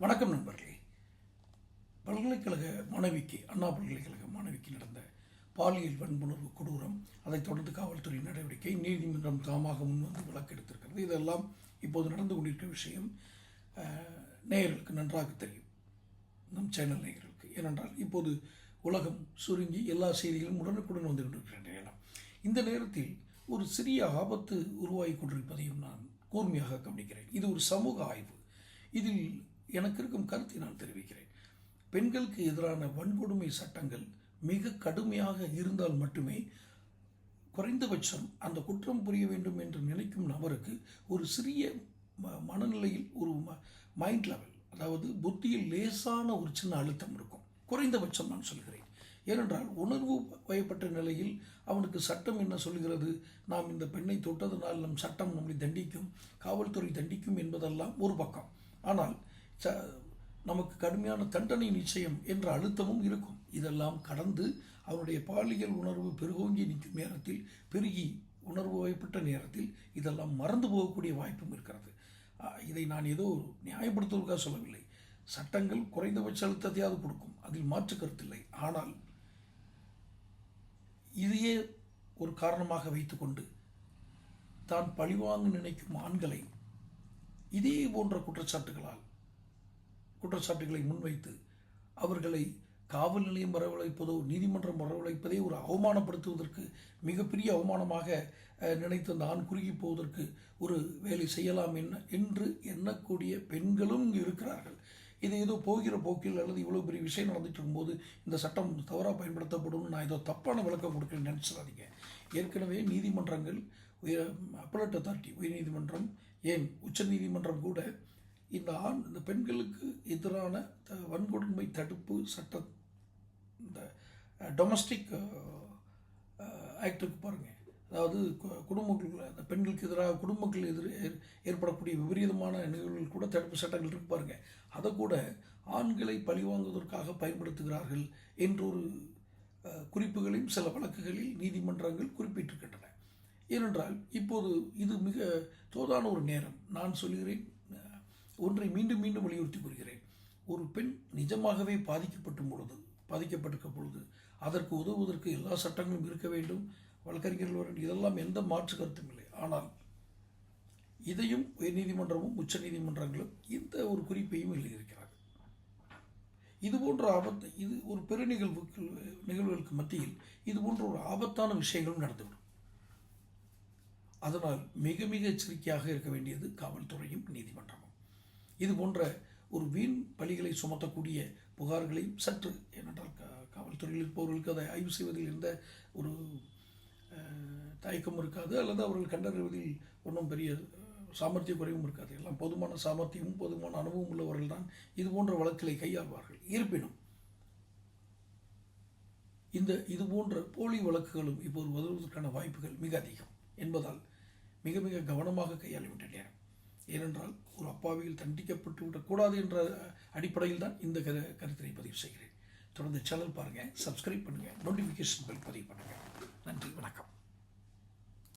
வணக்கம் நண்பர்களே. பல்கலைக்கழக மாணவிக்கு அண்ணா பல்கலைக்கழக மாணவிக்கு நடந்த பாலியல் வன்புணர்வு கொடூரம் அதைத் தொடர்ந்து காவல்துறை நடவடிக்கை நீதிமன்றம் தாமாக முன்வந்து வழக்கு எடுத்திருக்கிறது. இதெல்லாம் இப்போது நடந்து கொண்டிருக்கிற விஷயம் நேயர்களுக்கு நன்றாக தெரியும். நம் சேனல் நேயர்களுக்கு. ஏனென்றால் இப்போது உலகம் சுருங்கி எல்லா செய்திகளும் உடனுக்குடன் வந்து கொண்டிருக்கிற நேரம் இந்த நேரத்தில் ஒரு சிறிய ஆபத்து உருவாகி கொண்டிருப்பதையும் நான் கூர்மையாக கவனிக்கிறேன். இது ஒரு சமூக ஆய்வு. இதில் எனக்கு இருக்கும் கருத்தை நான் தெரிவிக்கிறேன். பெண்களுக்கு எதிரான வன்கொடுமை சட்டங்கள் மிக கடுமையாக இருந்தால் மட்டுமே குறைந்தபட்சம் அந்த குற்றம் புரிய வேண்டும் என்று நினைக்கும் நபருக்கு ஒரு சிறிய ம- மனநிலையில் ஒரு மைண்ட் லெவல் அதாவது புத்தியில் லேசான ஒரு சின்ன அழுத்தம் இருக்கும். குறைந்தபட்சம் நான் சொல்கிறேன். ஏனென்றால் உணர்வு வயப்பட்ட நிலையில் அவனுக்கு சட்டம் என்ன சொல்கிறது? நாம் இந்த பெண்ணை தொட்டதனால் நம் சட்டம் நம்மை தண்டிக்கும் காவல்துறை தண்டிக்கும் என்பதெல்லாம் ஒரு பக்கம். ஆனால் ச நமக்கு கடுமையான தண்டனை நிச்சயம் என்ற அழுத்தமும் இருக்கும். இதெல்லாம் கடந்து அவருடைய பாலியல் உணர்வு பெருகோங்கி நிற்கும் நேரத்தில் பெருகி உணர்வு வயப்பட்ட நேரத்தில் இதெல்லாம் மறந்து போகக்கூடிய வாய்ப்பும் இருக்கிறது. இதை நான் ஏதோ நியாயப்படுத்துவதற்காக சொல்லவில்லை. சட்டங்கள் குறைந்தபட்ச அழுத்தத்தையாவது கொடுக்கும். அதில் மாற்று கருத்தில்லை. ஆனால் இதையே ஒரு காரணமாக வைத்துக்கொண்டு தான் பழிவாங்க நினைக்கும் ஆண்களை இதே போன்ற குற்றச்சாட்டுகளால் குற்றச்சாட்டுகளை முன்வைத்து அவர்களை காவல் நிலையம் வரவழைப்பதோ நீதிமன்றம் வரவழைப்பதே ஒரு அவமானப்படுத்துவதற்கு மிகப்பெரிய அவமானமாக நினைத்து அந்த ஆண் குறுகி போவதற்கு ஒரு வேலை செய்யலாம் என்ன என்று எண்ணக்கூடிய பெண்களும் இருக்கிறார்கள். இது ஏதோ போகிற போக்கில் அல்லது இவ்வளோ பெரிய விஷயம் நடந்துட்டு இருக்கும்போது இந்த சட்டம் தவறாக பயன்படுத்தப்படும் நான் ஏதோ தப்பான விளக்கம் கொடுக்குறேன்னு நினச்சிடாதீங்க. ஏற்கனவே நீதிமன்றங்கள் உயர் அப்பலட் அத்தாரிட்டி உயர்நீதிமன்றம் ஏன் உச்சநீதிமன்றம் கூட இந்த ஆண் இந்த பெண்களுக்கு எதிரான த- வன்கொடுமை தடுப்பு சட்டம். இந்த டொமஸ்டிக் ஆக்டுக்கு பாருங்கள் அதாவது குடும்பங்கள் அந்த பெண்களுக்கு எதிராக குடும்பங்கள் எதிர் ஏற்படக்கூடிய விபரீதமான நிகழ்வுகள் கூட தடுப்பு சட்டங்கள் இருக்கு பாருங்க. அதை கூட ஆண்களை பழிவாங்குவதற்காக பயன்படுத்துகிறார்கள் என்றொரு குறிப்புகளையும் சில வழக்குகளில் நீதிமன்றங்கள் குறிப்பிட்டிருக்கின்றன. ஏனென்றால் இப்போது இது மிக தோதான ஒரு நேரம். நான் சொல்கிறேன் ஒன்றை மீண்டும் மீண்டும் வலியுறுத்தி கூறுகிறேன் ஒரு பெண் நிஜமாகவே பாதிக்கப்பட்டும் பொழுது பாதிக்கப்பட்டிருக்க பொழுது அதற்கு உதவுவதற்கு எல்லா சட்டங்களும் இருக்க வேண்டும். வழக்கறிஞர்கள் வர வேண்டும். இதெல்லாம் எந்த மாற்று கருத்தும் இல்லை. ஆனால் இதையும் உயர்நீதிமன்றமும் உச்ச நீதிமன்றங்களும் இந்த ஒரு குறிப்பையும் எழுதியிருக்கிறார்கள் இது போன்ற ஆபத்து இது ஒரு பெரு நிகழ்வுக்கு நிகழ்வுகளுக்கு மத்தியில் இது போன்ற ஒரு ஆபத்தான விஷயங்களும் நடந்துவிடும். அதனால் மிக மிக எச்சரிக்கையாக இருக்க வேண்டியது காவல்துறையும் நீதிமன்றம் இது போன்ற ஒரு வீண் பழிகளை சுமத்தக்கூடிய புகார்களையும் சற்று ஏனென்றால் காவல்துறையில் இருப்பவர்களுக்கு அதை ஆய்வு செய்வதில் இருந்த ஒரு தயக்கம் இருக்காது. அல்லது அவர்கள் கண்டறிவதில் ஒன்றும் பெரிய சாமர்த்திய குறைவும் இருக்காது. எல்லாம் போதுமான சாமர்த்தியமும் போதுமான அனுபவம் உள்ளவர்கள் தான் இது போன்ற வழக்குகளை கையாள்வார்கள். இருப்பினும் இந்த இது போன்ற போலி வழக்குகளும் இப்போது வருவதற்கான வாய்ப்புகள் மிக அதிகம் என்பதால் மிக மிக கவனமாக கையாள வேண்டிய நேரம். ஏனென்றால் ஒரு அப்பாவியில் தண்டிக்கப்பட்டு விடக்கூடாது என்ற அடிப்படையில் தான் இந்த கரு கருத்தினை பதிவு செய்கிறேன். தொடர்ந்து சேனல் பாருங்கள் சப்ஸ்கிரைப் பண்ணுங்கள் நோட்டிஃபிகேஷன் பெல் பதிவு பண்ணுங்கள் நன்றி வணக்கம்.